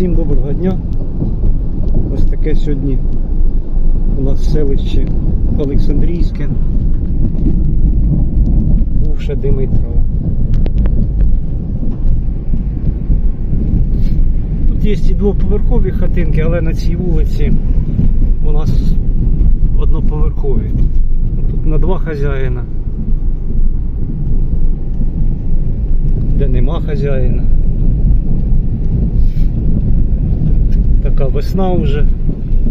Всім доброго дня. Ось таке сьогодні у нас селище Олександрійське, бувше Димитрово. Тут є і двоповерхові хатинки, але на цій вулиці у нас одноповерхові. Тут на два хазяїна. Де нема хазяїна. Така весна вже.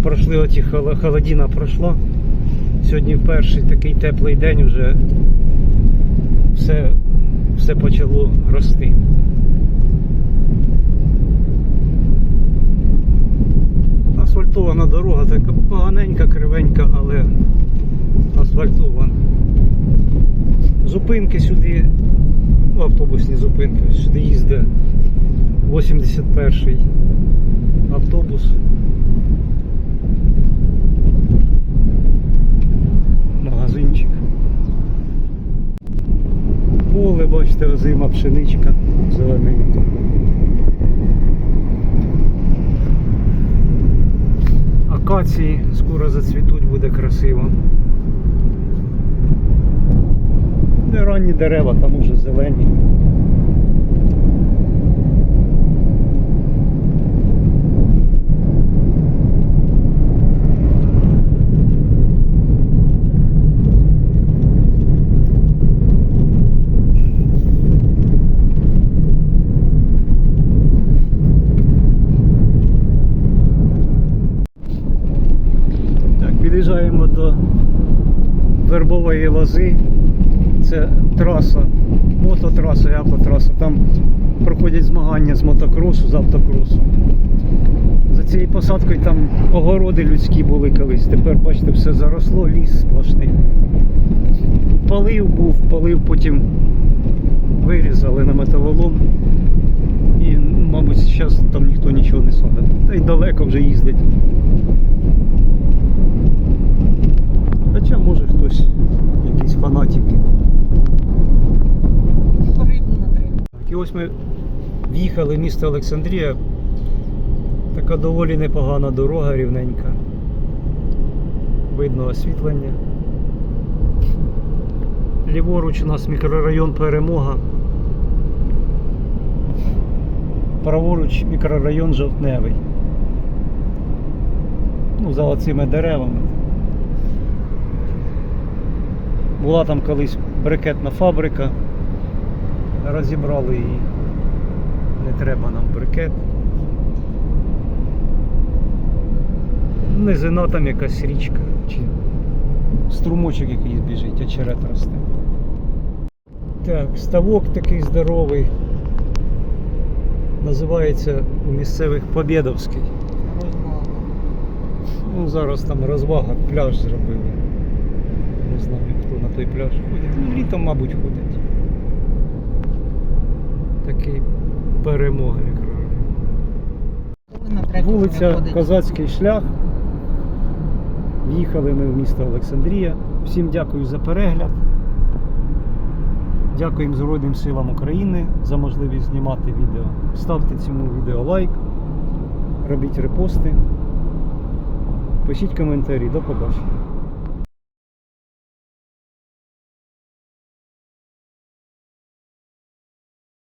Пройшли оті холо- холодина пройшла. Сьогодні перший такий теплий день вже все, все почало рости. Асфальтована дорога, така поганенька, кривенька, але асфальтована. Зупинки сюди, автобусні зупинки, сюди їздить 81-й автобус. Магазинчик. Поле, бачите, озима пшеничка зелененька. Акації скоро зацвітуть, буде красиво. Не ранні дерева, там уже зелені. Так, під'їжджаємо до Вербової лози. Це траса, мототраса і автотраса. Там проходять змагання з мотокросу, з автокросу. За цією посадкою там огороди людські були колись. Тепер, бачите, все заросло, ліс сплошний. Полив був, полив потім вирізали на металолом. І, мабуть, зараз там ніхто нічого не садить. Та й далеко вже їздить. Ось ми в'їхали в місто Олександрія. Така доволі непогана дорога рівненька. Видно освітлення. Ліворуч у нас мікрорайон Перемога. Праворуч мікрорайон Жовтневий. Ну, за оцими деревами. Була там колись брикетна фабрика. Розібрали її. Не треба нам брикет. Низина там якась річка чи струмочок якийсь біжить, очерет росте. Так, ставок такий здоровий. Називається у місцевих Побєдовський. Ну, зараз там розвага, пляж зробили. Не знаю, хто на той пляж ходить. Ну, літом, мабуть, ходять. На третьому Вулиця? Козацький шлях. В'їхали ми в місто Олександрія. Всім дякую за перегляд. Дякуємо Збройним силам України за можливість знімати відео. Ставте цьому відео лайк, робіть репости, пишіть коментарі. До побачення.